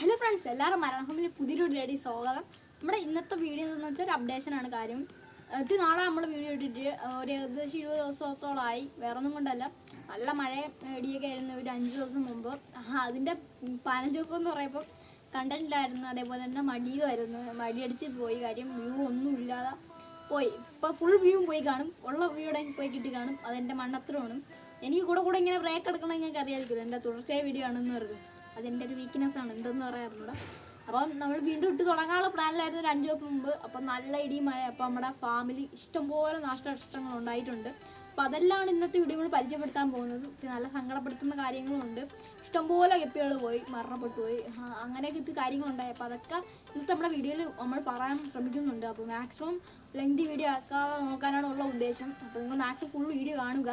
Hello friends എല്ലാവരും മലയാളം ഹോമിൽ പുതിയൊരു വീഡിയോയുടെ സ്വാഗതം. നമ്മുടെ ഇന്നത്തെ വീഡിയോ എന്ന് വെച്ചാൽ ഒരു അപ്ഡേഷൻ ആണ് കാര്യം. ഇത് നാളെ നമ്മൾ വീഡിയോ ഇട്ടിട്ട് ഒരു ഏകദേശം ഇരുപത് ദിവസത്തോളമായി വേറൊന്നും കൊണ്ടല്ല. നല്ല മഴ ഇടിയൊക്കെ ആയിരുന്നു ഒരു അഞ്ച് ദിവസം മുമ്പ്. അതിന്റെ പാനഞ്ചൊക്കെ എന്ന് പറയുമ്പോൾ കണ്ടിട്ടില്ലായിരുന്നു അതേപോലെ തന്നെ മടിയുമായിരുന്നു മടിയടിച്ച് പോയി. കാര്യം വ്യൂ ഒന്നും ഇല്ലാതെ പോയി. ഇപ്പോൾ ഫുൾ വ്യൂവും പോയി കാണും. ഉള്ള വ്യൂടെ പോയി കിട്ടി കാണും. അതെന്റെ മണ്ണത്രമാണ്. എനിക്ക് കൂടെ കൂടെ ഇങ്ങനെ ബ്രേക്ക് എടുക്കണം ഞങ്ങൾക്ക് അറിയാതിരിക്കില്ല എന്റെ തുടർച്ചയായ വീഡിയോ ആണെന്ന് പറയും അതെന്റെ ഒരു വീക്ക്നെസ് ആണ്. എന്തെന്ന് പറയാറുണ്ട് അപ്പം നമ്മൾ വീണ്ടും ഇട്ട് തുടങ്ങാനുള്ള പ്ലാനിലായിരുന്നു ഒരു അഞ്ച് ദിവസം മുമ്പ്. അപ്പം നല്ല ഇടിയും മഴ അപ്പം നമ്മുടെ ഫാമിലി ഇഷ്ടംപോലെ നാശനഷ്ടങ്ങൾ ഉണ്ടായിട്ടുണ്ട്. അപ്പം അതെല്ലാം ഇന്നത്തെ വീഡിയോ നമ്മൾ പരിചയപ്പെടുത്താൻ പോകുന്നത്. നല്ല സങ്കടപ്പെടുത്തുന്ന കാര്യങ്ങളുണ്ട് ഇഷ്ടംപോലെ ഗപ്പികൾ പോയി മരണപ്പെട്ടു പോയി. അങ്ങനെയൊക്കെ കാര്യങ്ങളുണ്ടായി അപ്പോൾ അതൊക്കെ ഇന്നത്തെ നമ്മുടെ വീഡിയോയിൽ നമ്മൾ പറയാൻ ശ്രമിക്കുന്നുണ്ട്. അപ്പോൾ മാക്സിമം ലെങ്തി വീഡിയോ ആക്കാതെ നോക്കാനാണ് ഉള്ള ഉദ്ദേശം. അപ്പോൾ നിങ്ങൾ മാക്സിമം ഫുൾ വീഡിയോ കാണുക.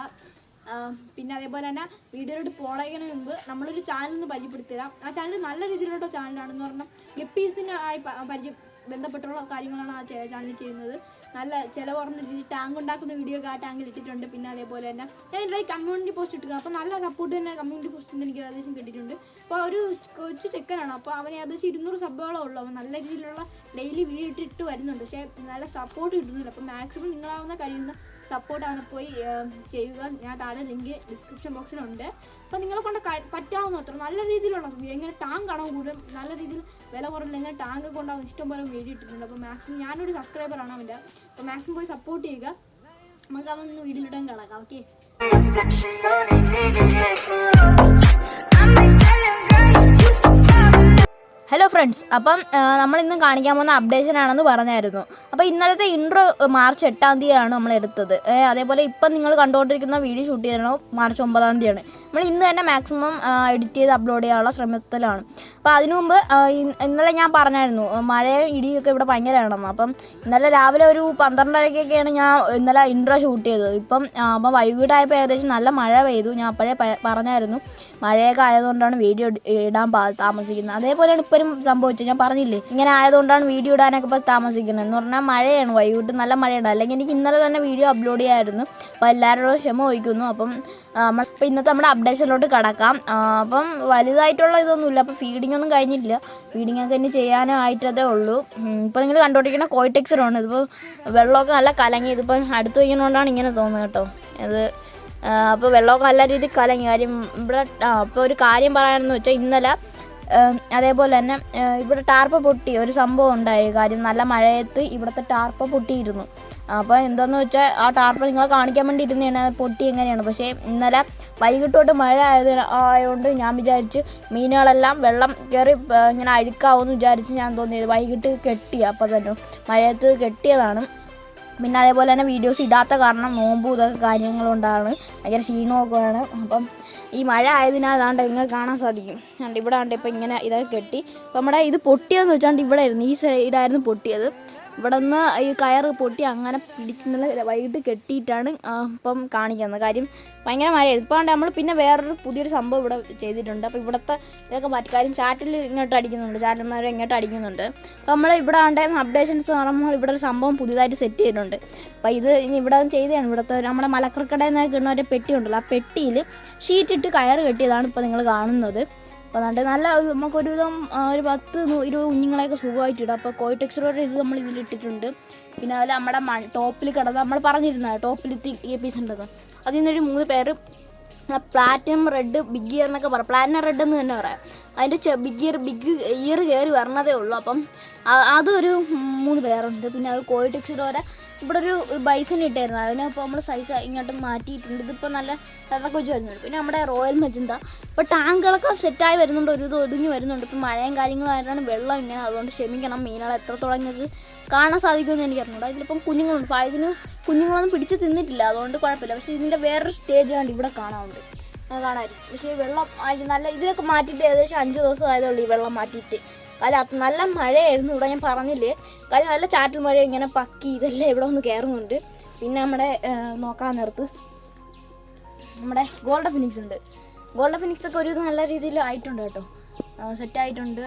പിന്നെ അതേപോലെ തന്നെ വീഡിയോയിലോട്ട് പോണതിന് മുമ്പ് നമ്മളൊരു ചാനൽ ഒന്ന് പരിചയപ്പെടുത്തരാം ആ ചാനൽ നല്ല രീതിയിലുള്ള ചാനലാണെന്ന് പറഞ്ഞാൽ ഗപ്പീസിന് ആയി പരിചയം ബന്ധപ്പെട്ടുള്ള കാര്യങ്ങളാണ് ആ ചാനൽ ചെയ്യുന്നത്. നല്ല ചില കുറഞ്ഞ രീതിയിൽ ടാങ്ക് ഉണ്ടാക്കുന്ന വീഡിയോ ഒക്കെ ആ ടാങ്കിൽ ഇട്ടിട്ടുണ്ട്. പിന്നെ അതേപോലെ തന്നെ ഞാൻ ഇവിടെ കമ്മ്യൂണിറ്റി പോസ്റ്റ് ഇട്ടു അപ്പോൾ നല്ല സപ്പോർട്ട് തന്നെ കമ്മ്യൂണിറ്റി പോസ്റ്റ് എനിക്ക് ഏകദേശം കിട്ടിയിട്ടുണ്ട്. അപ്പോൾ ഒരു കൊച്ചു ചെക്കനാണ്. അപ്പോൾ അവന് ഏകദേശം ഇരുന്നൂറ് സബ്ബോളം ഉള്ളു. അവൻ നല്ല രീതിയിലുള്ള ഡെയിലി വീഡിയോ ഇട്ടിട്ട് വരുന്നുണ്ട്. പക്ഷേ നല്ല സപ്പോർട്ട് കിട്ടുന്നില്ല. അപ്പോൾ മാക്സിമം നിങ്ങളാവുന്ന കഴിയുന്ന സപ്പോർട്ട് അവനെ പോയി ചെയ്യുക. ഞാൻ താഴെ ലിങ്ക് ഡിസ്ക്രിപ്ഷൻ ബോക്സിലുണ്ട്. അപ്പോൾ നിങ്ങളെ കൊണ്ട് പറ്റാവുന്ന അത്ര നല്ല രീതിയിലുള്ള എങ്ങനെ ടാങ്ക് ആണോ കൂടുതൽ നല്ല രീതിയിൽ വില കുറവില്ല എങ്ങനെ ടാങ്ക് കൊണ്ടാവും ഇഷ്ടംപോലെ വീഡിയോ ഇട്ടിട്ടുണ്ട് അപ്പോൾ മാക്സിമം ഞാനൊരു സബ്സ്ക്രൈബറാണ് അവന്റെ അപ്പോൾ മാക്സിമം പോയി സപ്പോർട്ട് ചെയ്യുക. നമുക്ക് അവൻ ഒന്ന് വീഡിയോയിലിടാൻ കിടക്കാം ഓക്കെ? ഹലോ ഫ്രണ്ട്സ് അപ്പം നമ്മൾ ഇന്ന് കാണിക്കാൻ പോകുന്ന അപ്ഡേഷൻ ആണെന്ന് പറഞ്ഞായിരുന്നു. അപ്പോൾ ഇന്നലത്തെ ഇൻട്രോ മാർച്ച് എട്ടാം തീയതിയാണ് നമ്മൾ എടുത്തത് അതേപോലെ ഇപ്പം നിങ്ങൾ കണ്ടുകൊണ്ടിരിക്കുന്ന വീഡിയോ ഷൂട്ട് ചെയ്തത് മാർച്ച് ഒമ്പതാം തീയതിയാണ്. നമ്മൾ ഇന്ന് തന്നെ മാക്സിമം എഡിറ്റ് ചെയ്ത് അപ്ലോഡ് ചെയ്യാനുള്ള ശ്രമത്തിലാണ്. അപ്പോൾ അതിനു മുമ്പ് ഇന്നലെ ഞാൻ പറഞ്ഞായിരുന്നു മഴയും ഇടിയൊക്കെ ഇവിടെ ഭയങ്കരമാണെന്ന്. അപ്പം ഇന്നലെ രാവിലെ ഒരു പന്ത്രണ്ടരക്കൊക്കെയാണ് ഞാൻ ഇന്നലെ ഇൻട്രോ ഷൂട്ട് ചെയ്തത്. ഇപ്പം അപ്പം വൈകിട്ടായപ്പോൾ ഏകദേശം നല്ല മഴ പെയ്തു. ഞാൻ അപ്പോഴേ പറഞ്ഞായിരുന്നു. മഴയൊക്കെ ആയതുകൊണ്ടാണ് വീഡിയോ ഇടാൻ താമസിക്കുന്നത്. അതേപോലെയാണ് ഇപ്പോഴും സംഭവിച്ചത്. ഞാൻ പറഞ്ഞില്ലേ ഇങ്ങനെ ആയതുകൊണ്ടാണ് വീഡിയോ ഇടാനൊക്കെ ഇപ്പോൾ താമസിക്കുന്നത്. എന്ന് പറഞ്ഞാൽ മഴയാണ്. വൈകിട്ട് നല്ല മഴയാണ് അല്ലെങ്കിൽ എനിക്ക് ഇന്നലെ തന്നെ വീഡിയോ അപ്ലോഡ് ചെയ്യായിരുന്നു. അപ്പോൾ എല്ലാവരോടും ക്ഷമ ചോദിക്കുന്നു. അപ്പം ഇപ്പം ഇന്നത്തെ നമ്മുടെ അപ്ഡേഷനിലോട്ട് കിടക്കാം. അപ്പം വലുതായിട്ടുള്ള ഇതൊന്നുമില്ല. അപ്പോൾ ഫീഡിംഗ് ഒന്നും കഴിഞ്ഞില്ല ഫീഡിംഗ് ഒക്കെ ഇനി ചെയ്യാനായിട്ടതേ ഉള്ളൂ. ഇപ്പോൾ നിങ്ങൾ കണ്ടുകൊണ്ടിരിക്കുന്ന കോയിടെക്സറാണ് ഇതിപ്പോൾ വെള്ളമൊക്കെ നല്ല കലങ്ങി. ഇതിപ്പം അടുത്ത് വയ്ക്കുന്നതുകൊണ്ടാണ് ഇങ്ങനെ തോന്നുന്നത് കേട്ടോ. അത് അപ്പോൾ വെള്ളമൊക്കെ നല്ല രീതിയിൽ കലങ്ങി. കാര്യം ഇവിടെ അപ്പോൾ ഒരു കാര്യം പറയാനെന്ന് വെച്ചാൽ ഇന്നലെ അതേപോലെ തന്നെ ഇവിടെ ടാർപ്പ പൊട്ടി. ഒരു സംഭവം ഉണ്ടായി. കാര്യം നല്ല മഴയത്ത് ഇവിടുത്തെ ടാർപ്പ പൊട്ടിയിരുന്നു. അപ്പോൾ എന്താണെന്ന് വെച്ചാൽ ആ ടാർപ്പ നിങ്ങളെ കാണിക്കാൻ വേണ്ടി ഇരുന്നതാണ് പൊട്ടി എങ്ങനെയാണ്? പക്ഷേ ഇന്നലെ വൈകിട്ടോട്ട് മഴ ആയത് ആയതുകൊണ്ട് ഞാൻ വിചാരിച്ച് മീനുകളെല്ലാം വെള്ളം കയറി ഇങ്ങനെ അഴുക്കാവുമെന്ന് വിചാരിച്ച് ഞാൻ തോന്നിയത് വൈകിട്ട് കെട്ടി അപ്പോൾ തന്നെ മഴയത്ത് കെട്ടിയതാണ്. പിന്നെ അതേപോലെ തന്നെ വീഡിയോസ് ഇടാത്ത കാരണം നോമ്പും ഇതൊക്കെ കാര്യങ്ങളുണ്ടാണ്. ഭയങ്കര ക്ഷീണമൊക്കെയാണ്. അപ്പം ഈ മഴ ആയതിനാൽ അതാണ്ട് നിങ്ങൾക്ക് കാണാൻ സാധിക്കും. ഇവിടെ ആണ്ട് ഇപ്പം ഇങ്ങനെ ഇതൊക്കെ കെട്ടി. അപ്പം നമ്മുടെ ഇത് പൊട്ടിയതെന്ന് വെച്ചാണ്ട് ഇവിടെ ആയിരുന്നു. ഈ സൈഡായിരുന്നു പൊട്ടിയത്. ഇവിടെ നിന്ന് ഈ കയറ് പൊട്ടി അങ്ങനെ പിടിച്ച് ഇന്നലെ വൈകിട്ട് കെട്ടിയിട്ടാണ് ഇപ്പം കാണിക്കുന്നത് കാര്യം ഭയങ്കര മഴയായിരുന്നു. ഇപ്പോൾ നമ്മൾ പിന്നെ വേറൊരു പുതിയൊരു സംഭവം ഇവിടെ ചെയ്തിട്ടുണ്ട്. അപ്പോൾ ഇവിടുത്തെ ഇതൊക്കെ മാറ്റി. കാര്യം ചാറ്റിൽ ഇങ്ങോട്ട് അടിക്കുന്നുണ്ട്. ചാറ്റന്മാർ ഇങ്ങോട്ട് അടിക്കുന്നുണ്ട്. അപ്പോൾ നമ്മൾ ഇവിടെ ആണ്ട് അപ്ഡേഷൻസ് പറയുമ്പോൾ ഇവിടെ ഒരു സംഭവം പുതിയതായിട്ട് സെറ്റ് ചെയ്തിട്ടുണ്ട്. അപ്പോൾ ഇത് ഇനി ഇവിടെ ചെയ്തതാണ്. ഇവിടുത്തെ നമ്മുടെ മലക്കറക്കടയിൽ നിന്ന് കിട്ടുന്ന ഒരു പെട്ടി ഉണ്ടല്ലോ. ആ പെട്ടിയിൽ ഷീറ്റിട്ട് കയറ് കെട്ടിയതാണ് ഇപ്പോൾ നിങ്ങൾ കാണുന്നത്. അപ്പോൾ നല്ല നമുക്കൊരുവിധം ഒരു പത്ത് ഇരുപത് കുഞ്ഞുങ്ങളെയൊക്കെ സുഖമായിട്ട് ഇടാം അപ്പോൾ കോയി ടെക്സ്റ്ററോടെ ഇത് നമ്മൾ ഇതിലിട്ടിട്ടുണ്ട് പിന്നെ അതുപോലെ നമ്മുടെ മൺ ടോപ്പിൽ കിടന്ന് നമ്മൾ പറഞ്ഞിരുന്ന ടോപ്പിൽ ഈ പീസ് ഉണ്ടെന്ന് അതിൽ നിന്നൊരു മൂന്ന് പേര് പ്ലാറ്റിനം റെഡ് ബിഗ് ഇയർ എന്നൊക്കെ പറയാം പ്ലാറ്റിനം റെഡ് എന്ന് തന്നെ പറയാം. അതിന്റെ ചെ ബിഗ് ഇയർ ബിഗ് ഇയർ കയറി വരണതേ ഉള്ളൂ. അപ്പം അതൊരു മൂന്ന് പേരുണ്ട്. പിന്നെ അത് ടെക്സ്റ്റോടെ ഇവിടെ ഒരു ബൈസൺ ഇട്ടായിരുന്നു. അതിനിപ്പോൾ നമ്മൾ സൈസ് ഇങ്ങോട്ട് മാറ്റിയിട്ടുണ്ട്. ഇതിപ്പോൾ നല്ല വെച്ച് വരുന്നുണ്ട്. പിന്നെ നമ്മുടെ റോയൽ മജന്ത. ഇപ്പോൾ ടാങ്കുകളൊക്കെ സെറ്റായി വരുന്നുണ്ട്. ഒരു ഒതുങ്ങി വരുന്നുണ്ട്. ഇപ്പം മഴയും കാര്യങ്ങളായിട്ടാണ് വെള്ളം ഇങ്ങനെ അതുകൊണ്ട് ക്ഷമിക്കണം. മീനുകൾ എത്രത്തോളം നിങ്ങൾക്ക് കാണാൻ സാധിക്കുമെന്ന് എനിക്ക് അറിഞ്ഞൂടാ. ഇതിലിപ്പം കുഞ്ഞുങ്ങളുണ്ട്. ഫായതിന് കുഞ്ഞുങ്ങളൊന്നും പിടിച്ച് തിന്നിട്ടില്ല. അതുകൊണ്ട് കുഴപ്പമില്ല. പക്ഷേ ഇതിന്റെ വേറൊരു സ്റ്റേജ് ആണ് ഇവിടെ കാണാറുണ്ട് കാണാമായിരിക്കും. പക്ഷേ വെള്ളം നല്ല ഇതിനൊക്കെ മാറ്റിയിട്ട് ഏകദേശം അഞ്ച് ദിവസം ആയതേ ഉള്ളൂ ഈ വെള്ളം മാറ്റിയിട്ട്. കാര്യം നല്ല മഴയായിരുന്നു ഇവിടെ ഞാൻ പറഞ്ഞില്ലേ? കാര്യം നല്ല ചാറ്റൽ മഴ ഇങ്ങനെ പക്കി ഇതെല്ലാം ഇവിടെ ഒന്ന് കയറുന്നുണ്ട് പിന്നെ നമ്മുടെ നോക്കാൻ നേരത്ത് നമ്മുടെ ഗോൾഡ് ഫിനിക്സ് ഉണ്ട്. ഗോൾഡ് ഫിനിക്സ് ഒക്കെ ഒരു നല്ല രീതിയിൽ ആയിട്ടുണ്ട് കേട്ടോ. സെറ്റ് ആയിട്ടുണ്ട്.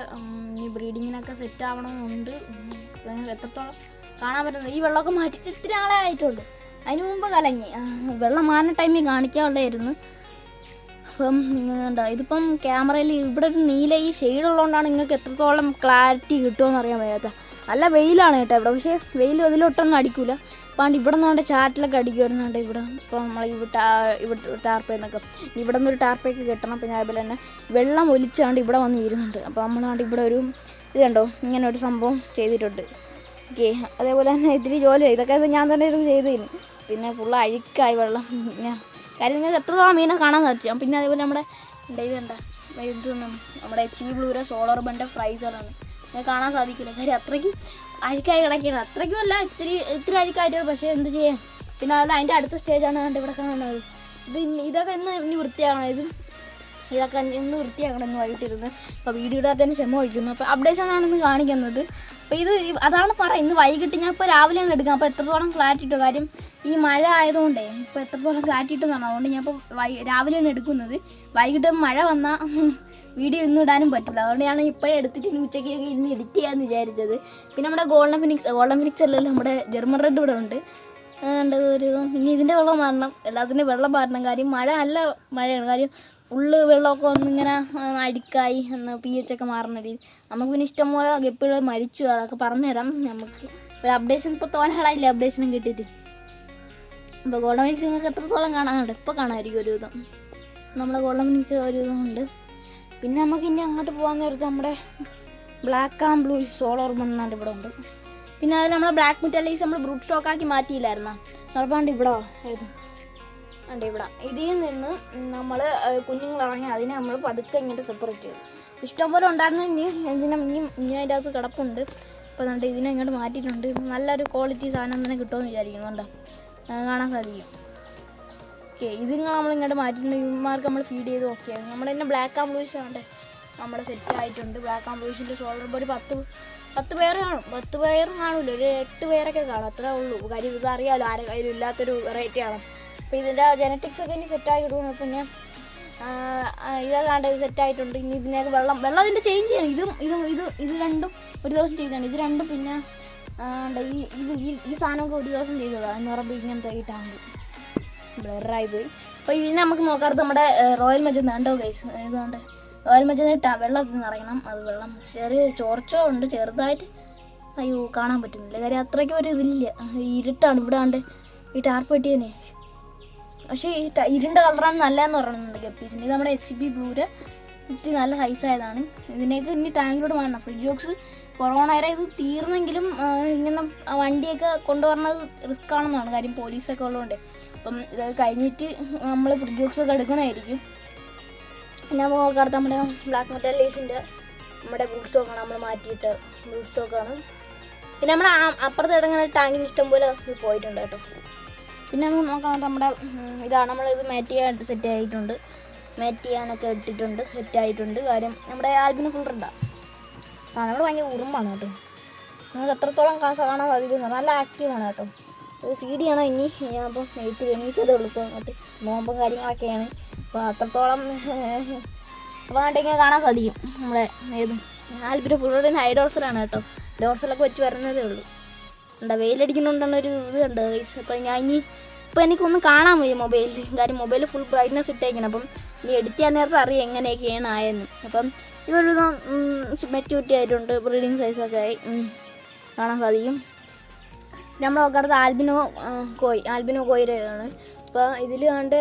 ഈ ബ്രീഡിങ്ങിനൊക്കെ സെറ്റ് ആവണമെന്നുണ്ട് എത്രത്തോളം കാണാൻ പറ്റുന്നത്? ഈ വെള്ളമൊക്കെ മാറ്റി ഇത്തിരി ആളെ ആയിട്ടുള്ളൂ അതിന് മുമ്പ് കലങ്ങി. വെള്ളം മാറുന്ന ടൈമിൽ കാണിക്കാനുള്ളതായിരുന്നു. അപ്പം എന്താ ഇതിപ്പം ക്യാമറയിൽ ഇവിടെ ഒരു നീല ഈ ഷെയ്ഡ് ഉള്ളതുകൊണ്ടാണ് നിങ്ങൾക്ക് എത്രത്തോളം ക്ലാരിറ്റി കിട്ടുമെന്ന് അറിയാൻ വയ്യാത്ത. നല്ല വെയിലാണ് കേട്ടോ ഇവിടെ. പക്ഷേ വെയിൽ അതിലൊട്ടൊന്നും അടിക്കില്ല പണ്ട് ഇവിടെ നിന്നാണ്ട് ചാറ്റിലൊക്കെ അടിക്കുമായിരുന്നുണ്ട് ഇവിടെ. ഇപ്പോൾ നമ്മൾ ഈ ടാ ഇവിടെ ടാർപ്പ നിന്നൊക്കെ ഇവിടെ നിന്നൊരു ഒരു കിട്ടണം കെട്ടണം. ഞാൻ അതുപോലെ തന്നെ വെള്ളം ഒലിച്ചാണ്ട് ഇവിടെ വന്ന് വീരുന്നുണ്ട് അപ്പോൾ നമ്മളാണ്ട് ഇവിടെ ഒരു ഇത് കണ്ടോ? ഇങ്ങനെ ഒരു സംഭവം ചെയ്തിട്ടുണ്ട്. ഓക്കെ. അതേപോലെ തന്നെ ഇത്തിരി ജോലി ഇതൊക്കെ ഞാൻ തന്നെ ഇരുന്ന് ചെയ്തതിന് പിന്നെ ഫുള്ള് അഴുക്കായി വെള്ളം. ഞാൻ കാര്യം നിങ്ങൾക്ക് എത്രത്തോളം മീനെ കാണാൻ സാധിച്ചു? പിന്നെ അതേപോലെ നമ്മുടെ ഇവിടെ ഇത് നമ്മുടെ എച്ച് ബി ബ്ലൂരെ സോളർ ബണ്ട് ഫ്രൈസറാണ് നിങ്ങൾക്ക് കാണാൻ സാധിക്കില്ല? കാര്യം അത്രയ്ക്ക് അഴുക്കായി കിടക്കുകയാണ്. അത്രയ്ക്കും അല്ല ഇത്തിരി ഇത്തിരി അഴുക്കായിട്ടാണ്. പക്ഷേ എന്ത് ചെയ്യാം? പിന്നെ അതല്ല അതിന്റെ അടുത്ത സ്റ്റേജാണ് കണ്ട് ഇവിടെ കാണുന്നത്. ഇത് ഇതൊക്കെ ഇന്ന് ഇനി വൃത്തിയാകണം ഇത് ഇതൊക്കെ ഇന്ന് വൃത്തിയാക്കണം ഇന്ന് വൈകിട്ടിരുന്ന് അപ്പോൾ വീഡിയോ ഇടാത്തതിന് ക്ഷമ വഹിക്കുന്നു. അപ്പോൾ അപ്ഡേഷൻ ആണ് ഇന്ന് കാണിക്കുന്നത്. അപ്പോൾ ഇത് അതാണ് പറ ഇന്ന് വൈകിട്ട് ഞാൻ ഇപ്പോൾ രാവിലെയാണ് എടുക്കാം. അപ്പോൾ എത്രത്തോളം ക്ലാരിറ്റി ഇട്ടു? കാര്യം ഈ മഴ ആയതുകൊണ്ടേ ഇപ്പോൾ എത്രത്തോളം ക്ലാരിറ്റി ഇട്ടെന്നാണ് അതുകൊണ്ട് ഞാൻ ഇപ്പോൾ വൈ രാവിലെയാണ് എടുക്കുന്നത്. വൈകിട്ട് മഴ വന്നാൽ വീഡിയോ ഒന്നും ഇടാനും പറ്റില്ല. അതുകൊണ്ട് ഞാൻ ഇപ്പോഴേ എടുത്തിട്ട് ഉച്ചയ്ക്ക് ഇന്ന് എഡിറ്റ് ചെയ്യാമെന്ന് വിചാരിച്ചത്. പിന്നെ നമ്മുടെ ഗോൾഡൻ ഫിനിക്സ് ഗോൾഡൻ ഫിനിക്സ് അല്ലല്ലോ നമ്മുടെ ജർമ്മൻ റെഡ് ഇവിടെ ഉണ്ട്. കണ്ടത് ഒരു ഇനി ഇതിന്റെ വെള്ളം മാറണം എല്ലാത്തിന്റെ വെള്ളം മാറണം കാര്യം മഴ നല്ല മഴയാണ്. കാര്യം ഫുള്ള് വെള്ളമൊക്കെ ഒന്നിങ്ങനെ അടിക്കായി എന്ന് പി എച്ച് ഒക്കെ മാറുന്ന രീതി. നമുക്ക് പിന്നെ ഇഷ്ടംപോലെ ഗപ്പികൾ മരിച്ചു. അതൊക്കെ പറഞ്ഞുതരാം. നമുക്ക് ഒരു അപ്ഡേഷൻ ഇപ്പോൾ തോന്നാളായില്ല അപ്ഡേഷനും കിട്ടിയിട്ട്? ഇപ്പോൾ ഗോൾഡൻ മിക്സ് നിങ്ങൾക്ക് എത്രത്തോളം കാണാനുണ്ട്? ഇപ്പോൾ കാണാമായിരിക്കും ഒരു വിധം നമ്മുടെ ഗോൾഡൻ മിക്സ് ഒരു വിധം ഉണ്ട് പിന്നെ നമുക്ക് ഇനി അങ്ങോട്ട് പോകാൻ നേരത്ത് നമ്മുടെ ബ്ലാക്ക് ആൻഡ് ബ്ലൂ സോളോർ മണ്ണാണ്ട് ഇവിടെ ഉണ്ട്. പിന്നെ അതിൽ നമ്മളെ ബ്ലാക്ക് മെറ്റാലൈസ് നമ്മൾ ബ്രൂട്ട് സ്റ്റോക്കാക്കി മാറ്റിയില്ലായിരുന്നോ? നടപ്പാണ്ട് ഇവിടെ ഏത് ഉണ്ട് ഇവിടെ. ഇതിൽ നിന്ന് നമ്മൾ കുഞ്ഞുങ്ങളിറങ്ങി അതിനെ നമ്മൾ പതുക്കെ ഇങ്ങോട്ട് സെപ്പറേറ്റ് ചെയ്തു. ഇഷ്ടംപോലെ ഉണ്ടായിരുന്നു. ഇനി ഇതിനെ ഇനിയും ഇനി അതിന്റെ അകത്ത് കിടപ്പുണ്ട്. അപ്പോൾ നമ്മുടെ ഇതിനെ ഇങ്ങോട്ട് മാറ്റിയിട്ടുണ്ട്. നല്ലൊരു ക്വാളിറ്റി സാധനം തന്നെ കിട്ടുമെന്ന് വിചാരിക്കുന്നുണ്ട് കാണാൻ സാധിക്കും. ഓക്കെ ഇത് നമ്മൾ ഇങ്ങോട്ട് മാറ്റിയിട്ടുണ്ട്. ഇവന്മാർക്ക് നമ്മൾ ഫീഡ് ചെയ്ത് ഓക്കെ നമ്മൾ തന്നെ ബ്ലാക്ക് ആൻഡ് ബ്ലൂഷ് ആണ്ട് നമ്മൾ സെറ്റ് ആയിട്ടുണ്ട് ബ്ലാക്ക് ബ്ലൂഷിന്റെ സോളർ ബോഡി പത്ത് പത്ത് പേർ കാണും. പത്ത് പേർ കാണില്ല ഒരു എട്ട് പേരൊക്കെ കാണും. അത്രേ ഉള്ളൂ. കാര്യം ഇത് അറിയാമല്ലോ ആരെ കയ്യിലും ഇല്ലാത്തൊരു വെറൈറ്റി ആണ്. അപ്പോൾ ഇതിന്റെ ജനറ്റിക്സ് ഒക്കെ ഇനി സെറ്റായി കിട്ടും പിന്നെ ഇതല്ലാണ്ട് ഇത് സെറ്റായിട്ടുണ്ട് ഇനി ഇതിനൊക്കെ വെള്ളം വെള്ളം ഇതിന്റെ ചേഞ്ച് ചെയ്യണം. ഇതും ഇതും ഇത് ഇത് രണ്ടും ഒരു ദിവസം ചെയ്തതാണ് ഇത് രണ്ടും പിന്നെ ഉണ്ട്. ഈ ഇത് ഈ ഈ സാധനമൊക്കെ ഒരു ദിവസം ചെയ്തതാണ് എന്ന് പറയുമ്പോൾ ഇങ്ങനത്തെ ടാങ്ക് ബ്ലറായി പോയി. അപ്പോൾ ഇനി നമുക്ക് നോക്കാറുണ്ട് നമ്മുടെ റോയൽ മജ ഉണ്ടോ ഗൈസ് ഇതുകൊണ്ട് റോയൽ മജ ഇട്ടാ വെള്ളത്തിൽ നിറയണം. അത് വെള്ളം ചെറിയ ചോർച്ചോ ഉണ്ട് ചെറുതായിട്ട് അയ്യോ കാണാൻ പറ്റുന്നില്ല. കാര്യം അത്രയ്ക്കും ഒരു ഇതില്ല. ഇരുട്ടാണ്. ഇവിടെ ആണ്ട് ഈ ടാർപ്പ് പക്ഷേ ഈ ഇരുണ്ട കളറാണ് നല്ലതെന്ന് പറയുന്നുണ്ട് ഗപ്പീസിന്റെ ഇത് നമ്മുടെ എച്ച് ബി ബ്ലൂര് ഇത്തിരി നല്ല സൈസായതാണ് ഇതിനേക്ക് ഇനി ടാങ്കിലോട് മാറണം. ഫ്രിഡ്ജ് ബോക്സ് കൊറോണ വരെ ഇത് തീർന്നെങ്കിലും ഇങ്ങനെ വണ്ടിയൊക്കെ കൊണ്ടുവരണത് റിസ്ക് ആണെന്നാണ് കാര്യം പോലീസൊക്കെ ഉള്ളതുകൊണ്ട് അപ്പം ഇത് കഴിഞ്ഞിട്ട് നമ്മൾ ഫ്രിഡ്ജ് ബോക്സ് ഒക്കെ എടുക്കണമായിരിക്കും പിന്നെ നോക്കാത്ത നമ്മുടെ ബ്ലാക്ക് മെറ്റൽ ലേസിന്റെ നമ്മുടെ ബ്രൂട്ട് സ്റ്റോക്കാണ് നമ്മൾ മാറ്റിയിട്ട് ബ്രൂട്ട് സ്റ്റോക്കാണ് പിന്നെ നമ്മുടെ അപ്പുറത്ത് ഇടങ്ങനെ ടാങ്കിന് ഇഷ്ടം പോലെ പോയിട്ടുണ്ട് കേട്ടോ. പിന്നെ നമുക്ക് നോക്കാം നമ്മുടെ ഇതാണ് നമ്മൾ ഇത് മാറ്റ് ചെയ്യാൻ സെറ്റ് ആയിട്ടുണ്ട്. മാറ്റ് ചെയ്യാനൊക്കെ ഇട്ടിട്ടുണ്ട് സെറ്റ് ആയിട്ടുണ്ട്. കാര്യം നമ്മുടെ ആൽബിന് ഫുൾ ഉണ്ടാ ആ. നമ്മുടെ ഭയങ്കര ഉറുമ്പാണ് കേട്ടോ. നമുക്ക് എത്രത്തോളം കാശ കാണാൻ സാധിക്കുന്നു. നല്ല ആക്റ്റീവാണ് കേട്ടോ. ഇത് ഫീഡ് ചെയ്യണം ഇനി? ഞാൻ അപ്പം എണീച്ചതേ ഉള്ളൂ ഇപ്പോൾ അങ്ങോട്ട് നോമ്പും കാര്യങ്ങളൊക്കെയാണ്. അപ്പോൾ അത്രത്തോളം അപ്പോൾ അങ്ങോട്ടേക്ക് കാണാൻ സാധിക്കും. നമ്മുടെ ഏത്. ആൽബിന് ഫുൾ ഹൈ ഡോർസലാണ് കേട്ടോ. ഡോർസലൊക്കെ വെച്ച് വരുന്നതേ ഉള്ളൂ. എന്താ വെയിലടിക്കുന്നുണ്ടെന്ന് ഒരു ഇത് കണ്ട ഗൈസ് അപ്പോൾ ഞാൻ ഇനി ഇപ്പോൾ എനിക്കൊന്നും കാണാൻ വയ്യ മൊബൈലിൽ കാര്യം മൊബൈൽ ഫുൾ ബ്രൈറ്റ്നസ് ഇട്ടേക്കണം. അപ്പം ഇനി എഡിറ്റ് ചെയ്യാൻ നേരത്തെ അറിയാം എങ്ങനെയൊക്കെയാണ് ആയെന്ന്. അപ്പം ഇതൊരു മെച്യൂരിറ്റി ആയിട്ടുണ്ട്. ബ്രീഡിങ് സൈസൊക്കെ ആയി. കാണാൻ സാധിക്കും. നമ്മൾ നോക്കാത്ത ആൽബിനോ കോയി ആൽബിനോ കോയിലാണ് അപ്പോൾ ഇതിൽ കണ്ട്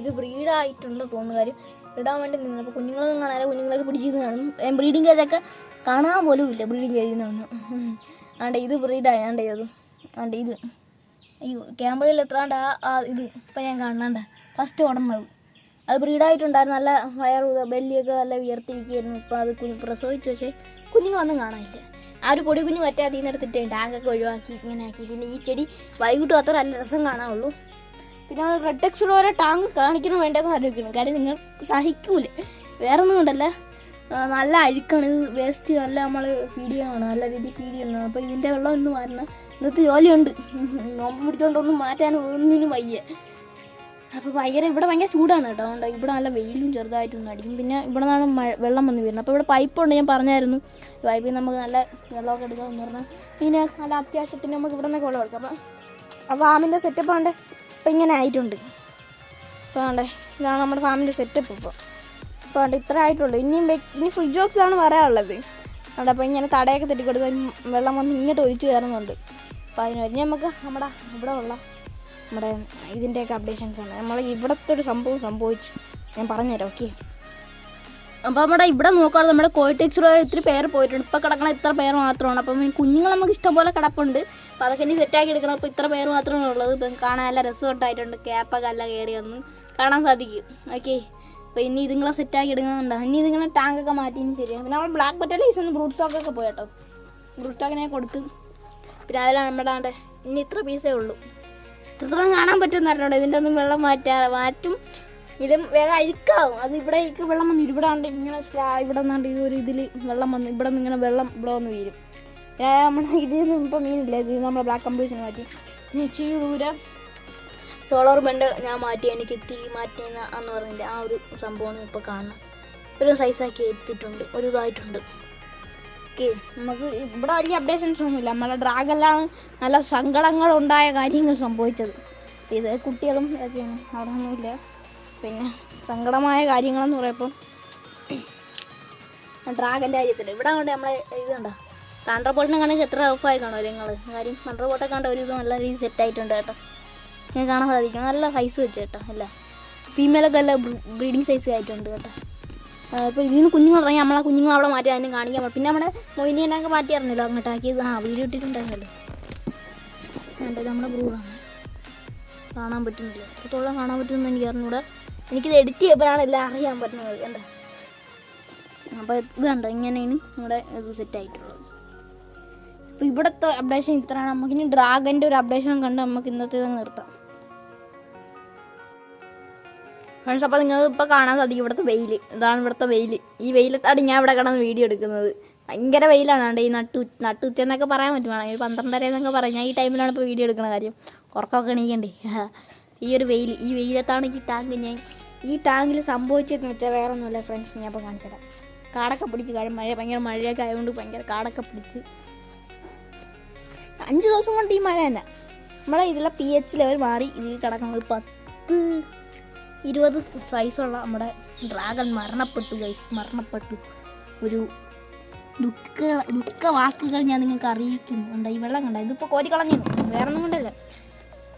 ഇത് ബ്രീഡായിട്ടുണ്ട് തോന്നുന്നു. കാര്യം ഇടാൻ വേണ്ടി നിന്നു. അപ്പോൾ കുഞ്ഞുങ്ങളൊന്നും കാണാതെ കുഞ്ഞുങ്ങളൊക്കെ പിടിച്ചിരുന്ന് കാണും. ബ്രീഡിങ് കേജൊക്കെ കാണാൻ പോലും ഇല്ല ബ്രീഡിങ് കേജിൽ നിന്ന് ആണ്ട് ഇത് ബ്രീഡായി ആണ്ട് ഇത് ആണ്ട് ഇത്. അയ്യോ ക്യാമറയിൽ എത്രാണ്ട് ആ ഇത് ഇപ്പം ഞാൻ കാണാണ്ട ഫസ്റ്റ് ഉടമ്പത് അത് ബ്രീഡായിട്ടുണ്ടായിരുന്നു നല്ല വയറ് ബെല്ലിയൊക്കെ നല്ല ഉയർത്തിരിക്കുകയായിരുന്നു ഇപ്പം അത് കുഞ്ഞ് പ്രസവിച്ചു പക്ഷേ കുഞ്ഞുങ്ങളൊന്നും കാണാനില്ല. ആ ഒരു പൊടി കുഞ്ഞ് മറ്റേ അതിൽ നിന്ന് എടുത്തിട്ട് ടാങ്കൊക്കെ ഒഴിവാക്കി ഇങ്ങനെ ആക്കി. പിന്നെ ഈ ചെടി വൈകിട്ട് അത്ര നല്ല രസം കാണാനുള്ളൂ. പിന്നെ നമ്മൾ റെഡ് ഓരോ ടാങ്ക് കാണിക്കണം വേണ്ടതെന്ന് ആലോചിക്കണം കാര്യം നിങ്ങൾ സഹിക്കൂലേ. വേറെ ഒന്നും കൊണ്ടല്ല നല്ല അഴുക്കാണ്. ഇത് വേസ്റ്റ് നല്ല നമ്മൾ ഫീഡ് ചെയ്യണം നല്ല രീതിയിൽ ഫീഡ് ചെയ്യണം അപ്പോൾ ഇതിന്റെ വെള്ളം ഒന്ന് മാറണം ഇന്നത്തെ ജോലിയുണ്ട്. നോമ്പ് പിടിച്ചോണ്ടൊന്നും മാറ്റാൻ ഒന്നിനും വയ്യ. അപ്പോൾ ഭയങ്കര ഇവിടെ ഭയങ്കര ചൂടാണ് കേട്ടോ. അതുകൊണ്ട് ഇവിടെ നല്ല വെയിലും ചെറുതായിട്ടൊന്നും അടിക്കും. പിന്നെ ഇവിടെ നിന്നാണ് മഴ വെള്ളം വന്ന് വരുന്നത് അപ്പോൾ ഇവിടെ പൈപ്പ് ഉണ്ട്. ഞാൻ പറഞ്ഞായിരുന്നു. പൈപ്പിൽ നമുക്ക് നല്ല വെള്ളമൊക്കെ എടുക്കാമെന്ന് പറഞ്ഞാൽ പിന്നെ നല്ല അത്യാവശ്യത്തിന് നമുക്ക് ഇവിടെ നിന്നൊക്കെ വെള്ളം എടുക്കാം. അപ്പം ആ ഫാമിന്റെ സെറ്റപ്പ് ആണ്ട്. ഇപ്പം ഇങ്ങനെ ആയിട്ടുണ്ട്. അപ്പോൾ ഇതാണ് നമ്മുടെ ഫാമിന്റെ സെറ്റപ്പ് ഇപ്പോൾ ഇപ്പോൾ കണ്ട് ഇത്ര ആയിട്ടുള്ളൂ. ഇനിയും ഇനി ഫ്രിഡ്ജ് ബോക്സിലാണ് വരാനുള്ളത് അവിടെ അപ്പോൾ ഇങ്ങനെ തടയൊക്കെ തെറ്റിക്കൊടുത്ത് വെള്ളം വന്ന് ഇങ്ങോട്ട് ഒഴിച്ച് കയറുന്നുണ്ട്. അപ്പോൾ അതിന് കഴിഞ്ഞ് നമുക്ക് നമ്മുടെ ഇവിടെ ഉള്ള നമ്മുടെ ഇതിന്റെയൊക്കെ അപ്ഡേഷൻസ് ആണ്. നമ്മൾ ഇവിടുത്തെ ഒരു സംഭവം സംഭവിച്ചു. ഞാൻ പറഞ്ഞുതരാം ഓക്കെ അപ്പോൾ നമ്മുടെ ഇവിടെ നോക്കാറ് നമ്മുടെ കോയറ്റെക്സ് ഒത്തിരി പേര് പോയിട്ടുണ്ട്. ഇപ്പോൾ കിടക്കണ ഇത്ര പേര് മാത്രമാണ്. അപ്പം കുഞ്ഞുങ്ങൾ നമുക്ക് ഇഷ്ടംപോലെ കിടപ്പുണ്ട്. അപ്പോൾ അതൊക്കെ ഇനി സെറ്റാക്കി എടുക്കണം. അപ്പോൾ ഇത്ര പേര് മാത്രമേ ഉള്ളത് ഇപ്പം കാണാൻ നല്ല രസമുണ്ടായിട്ടുണ്ട്. ക്യാപ്പൊക്കെ അല്ല കയറി ഒന്ന് കാണാൻ സാധിക്കും. ഓക്കെ അപ്പോൾ ഇനി ഇതുങ്ങളെ സെറ്റാക്കി എടുക്കുന്നുണ്ട് ഇനി ഇതുങ്ങളെ ടാങ്കൊക്കെ ഇനി ശരിയാണ് പിന്നെ നമ്മൾ ബ്ലാക്ക് ബറ്റലൈസ് ഒന്ന് ബ്രൂട്ട് സ്റ്റോക്കൊക്കെ പോയി കേട്ടോ. ബ്രൂട്ട് സ്റ്റോക്കിനെ കൊടുത്ത്. പിന്നെ അതിലാണ് നമ്മുടെ ആണ്ടെ ഇനി ഇത്ര പീസേ ഉള്ളൂ. ഇത്രത്തോളം കാണാൻ പറ്റുമെന്നറിഞ്ഞോണ്ട് ഇതിന്റെ ഒന്നും വെള്ളം മാറ്റാ മാറ്റും. ഇതും വേഗം അഴുക്കാവും. അത് ഇവിടേക്ക് വെള്ളം വന്ന്. ഇവിടെ ഉണ്ട് ഇങ്ങനെ ഇവിടെ നിന്നാണ്ട് ഈ ഒരു ഇതിൽ വെള്ളം വന്ന്. ഇവിടെ നിന്ന് ഇങ്ങനെ വെള്ളം ഇവിടെ വന്ന് വീഴും. നമ്മൾ ഇതിൽ നിന്ന് ഇപ്പം മീനില്ല? ഇത് നമ്മുടെ ബ്ലാക്ക് കമ്പീസിന് മാറ്റി. ഇനി ഇച്ചിരി ദൂരം സോളാർ ബെൻഡ് ഞാൻ മാറ്റി എനിക്ക് തീ മാറ്റിയെന്ന് എന്ന് പറഞ്ഞില്ല ആ ഒരു സംഭവം ഇപ്പോൾ കാണണം. ഒരു സൈസാക്കി എത്തിയിട്ടുണ്ട് ഒരു ഇതായിട്ടുണ്ട്. ഓക്കെ നമുക്ക് ഇവിടെ വലിയ അപ്ഡേഷൻസ് ഒന്നുമില്ല. നമ്മളെ ഡ്രാഗനിലാണ് നല്ല സങ്കടങ്ങളുണ്ടായ കാര്യങ്ങൾ സംഭവിച്ചത്. ഇത് കുട്ടികളും ഇതൊക്കെയാണ്. അവിടെ ഒന്നുമില്ല. പിന്നെ സങ്കടമായ കാര്യങ്ങളെന്ന് പറയുമ്പം ഡ്രാഗന്റെ കാര്യത്തിൽ ഇവിടെ കൊണ്ട് നമ്മളെ ഇത് കണ്ടോ? തണ്ടർ ബോട്ടിനെ കാണുമ്പോൾ എത്ര ഓഫായി കാണുമല്ലോ നിങ്ങൾ കാര്യം തണ്ടർ പോട്ടൊക്കെ കണ്ട ഒരു ഇത് നല്ല രീതിയിൽ സെറ്റ് ആയിട്ടുണ്ട് കേട്ടോ. ഞാൻ കാണാൻ സാധിക്കും. നല്ല സൈസ് വെച്ച് കേട്ടോ അല്ല? ഫീമെയിലൊക്കെ നല്ല ബ്രീഡിങ് സൈസ് ആയിട്ടുണ്ട് കേട്ടോ. അപ്പോൾ ഇതിൽ നിന്ന് കുഞ്ഞുങ്ങൾ ഇറങ്ങി നമ്മളെ കുഞ്ഞുങ്ങൾ അവിടെ മാറ്റി അതിനെ കാണിക്കാൻ പറ്റും പിന്നെ നമ്മുടെ മൊയിനിയനൊക്കെ മാറ്റിയായിരുന്നല്ലോ അങ്ങോട്ടാക്കി ആ വീഡിയോ ഇട്ടിട്ടുണ്ടായിരുന്നല്ലോ. വേണ്ടത് നമ്മുടെ ബ്രൂഡാണ് കാണാൻ പറ്റുന്നില്ല. എത്രത്തോളം കാണാൻ പറ്റുമെന്ന് എനിക്ക് അറിഞ്ഞൂടെ. എനിക്കിത് എഡിറ്റ് ചെയ്യപ്പോഴാണ് എല്ലാം അറിയാൻ പറ്റുന്നത് കണ്ട? അപ്പോൾ ഇത് കണ്ടോ ഇങ്ങനെയാണ് നമ്മുടെ ഇത് സെറ്റ് ആയിട്ടുള്ളത്. അപ്പോൾ ഇവിടുത്തെ അപ്ഡേഷൻ ഇത്രയാണ്. നമുക്കിനി ഡ്രാഗന്റെ ഒരു അപ്ഡേഷൻ കണ്ട് നമുക്ക് ഇന്നത്തെ നിർത്താം. ഫ്രണ്ട്സ് അപ്പോൾ നിങ്ങൾ ഇപ്പോൾ കാണാൻ സാധിക്കും ഇവിടുത്തെ വെയിൽ ഇതാണ് ഇവിടുത്തെ വെയിൽ ഈ വെയിലത്താണ് ഞാൻ ഇവിടെ കിടന്ന് വീഡിയോ എടുക്കുന്നത്. ഭയങ്കര വെയിലാണ്. കണ്ടേ ഈ നട്ടു നട്ടുച്ച എന്നൊക്കെ പറയാൻ പറ്റുമാണ് ഈ പന്ത്രണ്ടര എന്നൊക്കെ പറയാം. ഞാൻ ഈ ടൈമിലാണ് ഇപ്പോൾ വീഡിയോ എടുക്കുന്ന കാര്യം. ഉറക്കമൊക്കെ എണീക്കണ്ടേ? ഈ ഒരു വെയിൽ ഈ വെയിലത്താണ് ഈ ടാങ്ക് ഞാൻ ഈ ടാങ്കിൽ സംഭവിച്ചതെന്ന് വെച്ചാൽ വേറെ ഒന്നുമില്ല ഫ്രണ്ട്സ്. ഞാൻ ഇപ്പോൾ കാണിച്ചു തരാം. കാടൊക്കെ പിടിച്ച് കാര്യം മഴ ഭയങ്കര മഴയൊക്കെ ആയതുകൊണ്ട് ഭയങ്കര കാടൊക്കെ പിടിച്ച്. അഞ്ച് ദിവസം കൊണ്ട് ഈ മഴ തന്നെ. നമ്മളെ ഇതിലെ പി എച്ച് ലെവൽ മാറി. ഇതിൽ കിടക്കുന്നത് പത്ത് ഇരുപത് സൈസുള്ള നമ്മുടെ ഡ്രാഗൺ മരണപ്പെട്ടു ഗൈസ് മരണപ്പെട്ടു. ഒരു ദുഃഖ ദുഃഖ വാക്കുകൾ ഞാൻ നിങ്ങൾക്ക് അറിയിക്കുന്നു. ഉണ്ട് ഈ വെള്ളം കണ്ട? ഇതിപ്പോൾ കോരിക്കളഞ്ഞു വേറെ ഒന്നും കൊണ്ടല്ല.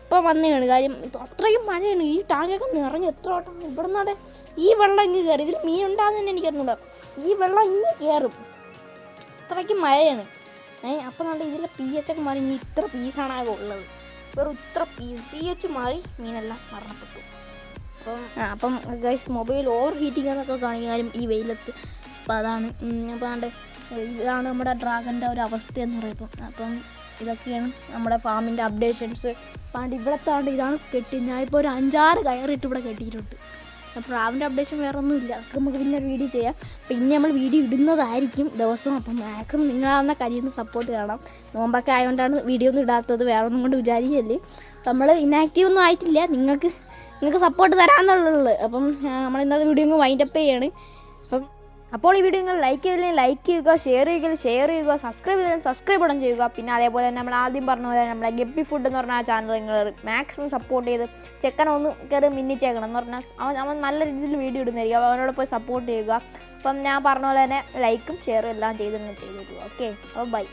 ഇപ്പോൾ വന്നതാണ് കാര്യം അത്രയും മഴയാണ്. ഈ ടാങ്കൊക്കെ നിറഞ്ഞു എത്ര വട്ടം ഇവിടെ നിന്നാടെ ഈ വെള്ളം ഇങ്ങ് കയറി ഇതിൽ മീൻ ഉണ്ടാകുന്ന തന്നെ എനിക്കറിഞ്ഞൂടാ ഈ വെള്ളം ഇങ്ങ് കയറും അത്രയ്ക്ക് മഴയാണ്. ഏ അപ്പം നല്ല ഇതിലെ പി എച്ച് ഒക്കെ മാറി. ഇനി ഇത്ര പീസാണ് ഉള്ളത്. വെറും ഇത്ര പീസ് പി എച്ച് മാറി മീനെല്ലാം മരണപ്പെട്ടു. അപ്പം അപ്പം ഗൈസ് മൊബൈൽ ഓവർ ഹീറ്റിംഗ് എന്നൊക്കെ കാണിക്കാനും ഈ വെയിലത്ത്. അപ്പം അതാണ് അപ്പോൾ അപ്പം ആണ്ട് ഇതാണ് നമ്മുടെ ഡ്രാഗന്റെ ഒരു അവസ്ഥ എന്ന് പറയുമ്പോൾ അപ്പം ഇതൊക്കെയാണ് നമ്മുടെ ഫാമിന്റെ അപ്ഡേഷൻസ് പാണ്ട് ഇവിടുത്തെ ആണ്ട് ഇതാണ് കെട്ടി ഞാൻ ഇപ്പോൾ ഒരു അഞ്ചാറ് കയറിയിട്ട് ഇവിടെ കെട്ടിയിട്ടുണ്ട്. അപ്പോൾ പ്രാവിന്റെ അപ്ഡേഷൻ വേറെ ഒന്നുമില്ല അതൊക്കെ നമുക്ക് പിന്നെ വീഡിയോ ചെയ്യാം. പിന്നെ നമ്മൾ വീഡിയോ ഇടുന്നതായിരിക്കും ദിവസവും അപ്പം മാക്സിമം നിങ്ങളാവുന്ന കഴിയുന്ന സപ്പോർട്ട് കാണാം നോമ്പൊക്കെ ആയതുകൊണ്ടാണ് വീഡിയോ ഒന്നും ഇടാത്തത്. വേറെ ഒന്നും കൊണ്ട് വിചാരിക്കല്ലേ. നമ്മൾ ഇനാക്റ്റീവ് ഒന്നും ആയിട്ടില്ല. നിങ്ങൾക്ക് നിങ്ങൾക്ക് സപ്പോർട്ട് തരാമെന്നുള്ളത് അപ്പം നമ്മൾ ഇന്നത്തെ വീഡിയോ ഒന്ന് വൈൻഡപ്പ് ചെയ്യാണ്. അപ്പം അപ്പോൾ ഈ വീഡിയോ നിങ്ങൾ ലൈക്ക് ചെയ്തില്ലെങ്കിൽ ലൈക്ക് ചെയ്യുക ഷെയർ ചെയ്യുക ഷെയർ ചെയ്യുക സബ്സ്ക്രൈബ് ചെയ്താൽ സബ്സ്ക്രൈബ് ഇടം ചെയ്യുക. പിന്നെ അതേപോലെ തന്നെ നമ്മൾ ആദ്യം പറഞ്ഞ പോലെ നമ്മുടെ ഗപ്പി ഫുഡ് എന്ന് പറഞ്ഞ ആ ചാനൽ നിങ്ങൾ മാക്സിമം സപ്പോർട്ട് ചെയ്ത് ചെക്കനെ ഒന്ന് കയറി മിന്നിച്ചേക്കണം എന്ന് പറഞ്ഞാൽ അവൻ അവൻ നല്ല രീതിയിൽ വീഡിയോ ഇടുന്നതായിരിക്കും. അപ്പോൾ അവനോട് പോയി സപ്പോർട്ട് ചെയ്യുക. അപ്പം ഞാൻ പറഞ്ഞ പോലെ തന്നെ ലൈക്കും ഷെയറും എല്ലാം ചെയ്ത് ചെയ്തു ഓക്കെ അപ്പോൾ ബൈ